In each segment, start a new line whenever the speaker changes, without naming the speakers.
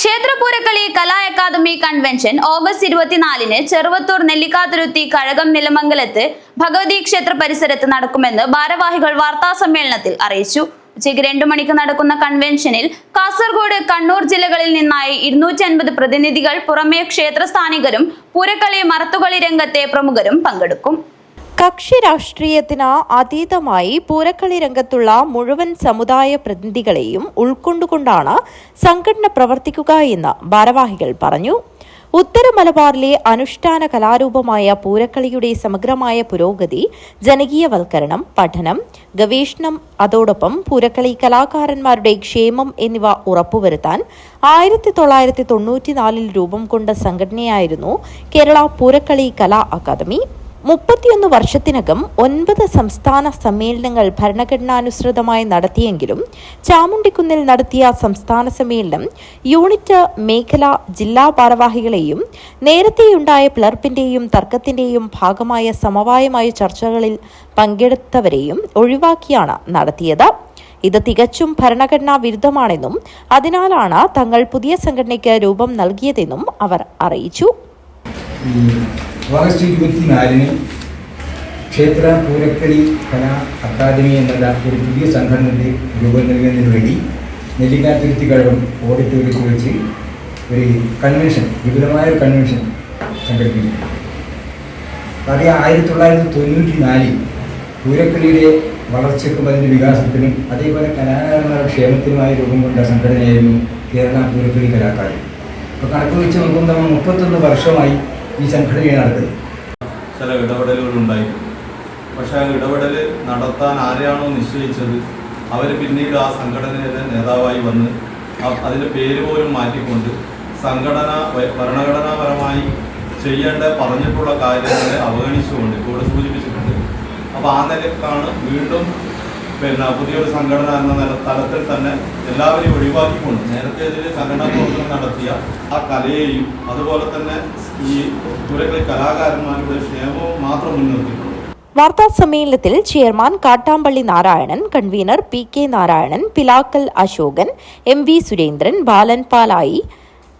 Kshethrapoorakkali Kala academy convention August ഇരുപത്തിനാലിന് ചെറുവത്തൂർ നെല്ലിക്കാതുരുത്തി കഴകം നിലമംഗലത്ത് ഭഗവതി ക്ഷേത്ര പരിസരത്ത് നടക്കുമെന്ന് ഭാരവാഹികൾ വാർത്താ സമ്മേളനത്തിൽ അറിയിച്ചു. ഉച്ചയ്ക്ക് രണ്ടു മണിക്ക് നടക്കുന്ന കൺവെൻഷനിൽ കാസർഗോഡ് കണ്ണൂർ ജില്ലകളിൽ നിന്നായി ഇരുന്നൂറ്റി അൻപത് പ്രതിനിധികൾ പുറമേ ക്ഷേത്രസ്ഥാനികരും പൂരക്കളി മറത്തുകളി രംഗത്തെ പ്രമുഖരും പങ്കെടുക്കും.
കക്ഷി രാഷ്ട്രീയത്തിന് അതീതമായി പൂരക്കളി രംഗത്തുള്ള മുഴുവൻ സമുദായ പ്രതിനിധികളെയും ഉൾക്കൊണ്ടുകൊണ്ടാണ് സംഘടന പ്രവർത്തിക്കുക എന്ന് ഭാരവാഹികൾ പറഞ്ഞു. ഉത്തര മലബാറിലെ അനുഷ്ഠാന കലാരൂപമായ പൂരക്കളിയുടെ സമഗ്രമായ പുരോഗതി ജനകീയവൽക്കരണം പഠനം ഗവേഷണം അതോടൊപ്പം പൂരക്കളി കലാകാരന്മാരുടെ ക്ഷേമം എന്നിവ ഉറപ്പുവരുത്താൻ ആയിരത്തി തൊള്ളായിരത്തി തൊണ്ണൂറ്റിനാലിൽ രൂപം കൊണ്ട സംഘടനയായിരുന്നു കേരള പൂരക്കളി കലാ അക്കാദമി. മുപ്പത്തിയൊന്ന് വർഷത്തിനകം ഒൻപത് സംസ്ഥാന സമ്മേളനങ്ങൾ ഭരണഘടനാനുസൃതമായി നടത്തിയെങ്കിലും ചാമുണ്ടിക്കുന്നിൽ നടത്തിയ സംസ്ഥാന സമ്മേളനം യൂണിറ്റ് മേഖല ജില്ലാ ഭാരവാഹികളെയും നേരത്തെയുണ്ടായ പിളർപ്പിന്റെയും തർക്കത്തിന്റെയും ഭാഗമായ സമവായമായ ചർച്ചകളിൽ പങ്കെടുത്തവരെയും ഒഴിവാക്കിയാണ് നടത്തിയത്. ഇത് തികച്ചും ഭരണഘടനാ വിരുദ്ധമാണെന്നും അതിനാലാണ് തങ്ങൾ പുതിയ സംഘടനയ്ക്ക് രൂപം നൽകിയതെന്നും അവർ അറിയിച്ചു.
ഓഗസ്റ്റ് ഇരുപത്തിനാലിന് ക്ഷേത്ര പൂരക്കളി കലാ അക്കാദമി എന്നുള്ള ഒരു പുതിയ സംഘടനയുടെ രൂപം നൽകുന്നതിന് വേണ്ടി നെല്ലിക്കാത്തുരുത്തി കഴകം ഓഡിറ്റോറിയത്തിൽ വെച്ച് ഒരു കൺവെൻഷൻ വിപുലമായ ഒരു കൺവെൻഷൻ സംഘടിപ്പിച്ചു അറിയാം ആയിരത്തി തൊള്ളായിരത്തി തൊണ്ണൂറ്റി നാലിൽ പൂരക്കളിയുടെ വളർച്ചയ്ക്കും അതിന്റെ വികാസത്തിനും അതേപോലെ കലാകാരന്മാരുടെ ക്ഷേമത്തിനുമായി രൂപം കൊണ്ട സംഘടനയായിരുന്നു കേരള പൂരക്കളി കലാകാരൻ. ഇപ്പോൾ കണക്ക് വെച്ച് നോക്കുമ്പോൾ മുപ്പത്തൊന്ന് വർഷമായി ഈ സംഘടനയാണ് നടക്കുന്നത്.
ചില ഇടപെടലുകൾ ഉണ്ടായിരുന്നു. പക്ഷേ ആ ഇടപെടൽ നടത്താൻ ആരെയാണോ നിശ്ചയിച്ചത് അവർ പിന്നീട് ആ സംഘടനയുടെ നേതാവായി വന്ന് അതിന്റെ പേര് പോലും മാറ്റിക്കൊണ്ട് സംഘടന ഭരണഘടനാപരമായി ചെയ്യേണ്ട പറഞ്ഞിട്ടുള്ള കാര്യങ്ങളെ അവഗണിച്ചുകൊണ്ട് ഇവിടെ സൂചിപ്പിച്ചിട്ടുണ്ട്. അപ്പോൾ ആ നിലക്കാണ് വീണ്ടും പിന്നെ പുതിയൊരു സംഘടന എന്ന തലത്തിൽ തന്നെ എല്ലാവരെയും ഒഴിവാക്കിക്കൊണ്ട് നേരത്തെ ഇതിൽ സംഘടനാ പ്രവർത്തനം നടത്തിയ ആ കലയെയും അതുപോലെ തന്നെ ഈ പുരകളി കലാകാരന്മാരുടെ ക്ഷേമവും മാത്രം മുൻനിർത്തിക്കൊണ്ട്.
വാർത്താ സമ്മേളനത്തിൽ chairman Kattampally Narayanan convener P K Narayanan Pilakkal Ashokan M V Surendran Balan Palayi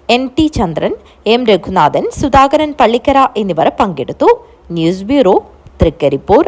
N T Chandran M Raghunathan Sudhakaran Pallikkara എന്നിവർ പങ്കെടുത്തു. News bureau Trikaripur.